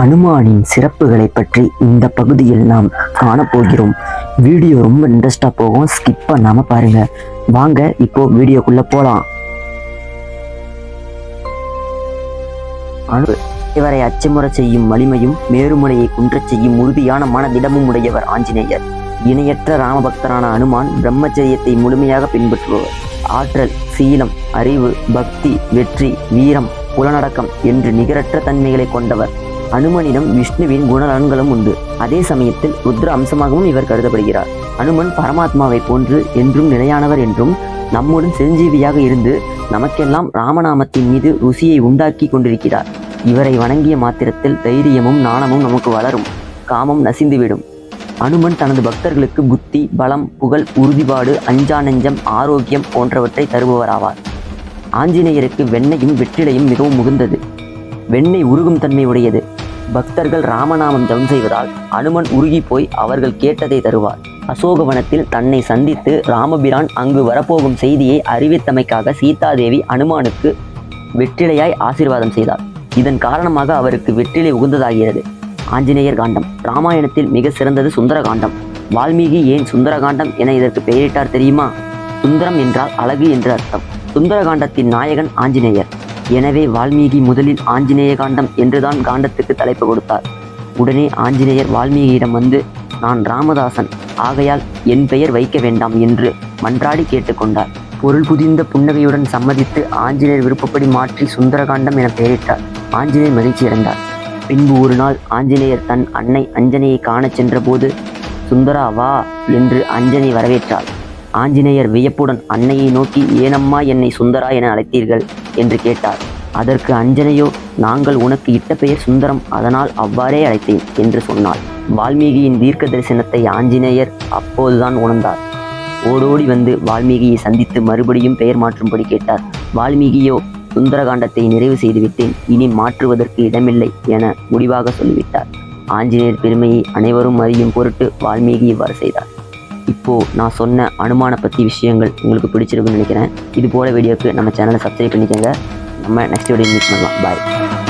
அனுமானின் சிறப்புகளை பற்றி இந்த பகுதியில் நாம் காணப்போகிறோம். வீடியோ ரொம்ப இன்ட்ரெஸ்டாக போகும். ஸ்கிப் பண்ணாமல் பாருங்க. வாங்க இப்போ வீடியோக்குள்ளே போகலாம் அனு இவரை அச்சமுறை செய்யும் வலிமையும் மேருமலையை குன்றச் செய்யும் உறுதியான மனதிடமும் உடையவர் ஆஞ்சநேயர். இணையற்ற ராமபக்தரான அனுமான் பிரம்மச்சரியத்தை முழுமையாக பின்பற்றுபவர். ஆற்றல் சீலம் அறிவு பக்தி வெற்றி வீரம் புலனடக்கம் என்று நிகரற்ற தன்மைகளை கொண்டவர். அனுமனிடம் விஷ்ணுவின் குணநலன்களும் உண்டு. அதே சமயத்தில் ருத்ர அம்சமாகவும் இவர் கருதப்படுகிறார். அனுமன் பரமாத்மாவை போன்று என்றும் நிலையானவர் என்றும் நம்முடன் சிரஞ்சீவியாக இருந்து நமக்கெல்லாம் ராமநாமத்தின் மீது ருசியை உண்டாக்கி கொண்டிருக்கிறார். இவரை வணங்கிய மாத்திரத்தில் தைரியமும் நாணமும் நமக்கு வளரும். காமம் நசிந்துவிடும். அனுமன் தனது பக்தர்களுக்கு புத்தி பலம் புகழ் உறுதிப்பாடு அஞ்சா நெஞ்சம் ஆரோக்கியம் போன்றவற்றை தருபவராவார். ஆஞ்சநேயருக்கு வெண்ணையும் வெற்றிலையும் மிகவும் முகுந்தது வெண்ணெய் உருகும் தன்மை உடையது பக்தர்கள் ராமநாமம் ஜபம் செய்வதால் அனுமன் உருகி போய் அவர்கள் கேட்டதை தருவார். அசோகவனத்தில் தன்னை சந்தித்து ராமபிரான் அங்கு வரப்போகும் செய்தியை அறிவித்தமைக்காக சீதாதேவி அனுமானுக்கு வெற்றிலையாய் ஆசீர்வாதம் செய்தார். இதன் காரணமாக அவருக்கு வெற்றிலை உகுந்ததாகிறது. ஆஞ்சநேயர் காண்டம். ராமாயணத்தில் மிக சிறந்தது சுந்தர காண்டம் வால்மீகி ஏன் சுந்தரகாண்டம் என இதற்கு பெயரிட்டார் தெரியுமா? சுந்தரம் என்றால் அழகு என்று அர்த்தம். சுந்தரகாண்டத்தின் நாயகன் ஆஞ்சநேயர். எனவே வால்மீகி முதலில் ஆஞ்சநேய காண்டம் என்றுதான் காண்டத்துக்கு தலைப்பு கொடுத்தார். உடனே ஆஞ்சநேயர் வால்மீகியிடம் வந்து நான் ராமதாசன் ஆகையால் என் பெயர் வைக்க வேண்டாம் என்று மன்றாடி கேட்டுக்கொண்டார். பொருள் புதிந்த புன்னகையுடன் சம்மதித்து ஆஞ்சநேயர் விருப்பப்படி மாற்றி சுந்தரகாண்டம் என பெயரிட்டார். ஆஞ்சநேயர் மகிழ்ச்சியடைந்தார் பின்பு ஒரு நாள் ஆஞ்சநேயர் தன் அன்னை அஞ்சனையை காணச் சென்றபோது சுந்தரா வா என்று அஞ்சனை வரவேற்றாள் ஆஞ்சநேயர் வியப்புடன் அன்னையை நோக்கி ஏனம்மா என்னை சுந்தரா என அழைத்தீர்கள்? என்று கேட்டார். அதற்கு அஞ்சனையோ நாங்கள் உனக்கு இட்ட பெயர் சுந்தரம் அதனால் அவ்வாறே அழைத்தேன் என்று சொன்னாள். வால்மீகியின் தீர்க்க தரிசனத்தை ஆஞ்சநேயர் அப்போதுதான் உணர்ந்தார். ஓடோடி வந்து வால்மீகியை சந்தித்து மறுபடியும் பெயர் மாற்றும்படி கேட்டார். வால்மீகியோ சுந்தரகாண்டத்தை நிறைவு செய்துவிட்டேன் இனி மாற்றுவதற்கு இடமில்லை என முடிவாக சொல்லிவிட்டார். ஆஞ்சநேயர் பெருமையை அனைவரும் அறியும் பொருட்டு வால்மீகி இவ்வாறு செய்தார். இப்போ நான் சொன்ன அனுமான பற்றி விஷயங்கள் உங்களுக்கு பிடிச்சிருக்குன்னு நினைக்கிறேன். இது போல வீடியோக்கு நம்ம சேனலை சப்ஸ்கிரைப் பண்ணிக்கோங்க. நம்ம நெக்ஸ்ட் வீடியோ மீட் பண்ணலாம். பாய்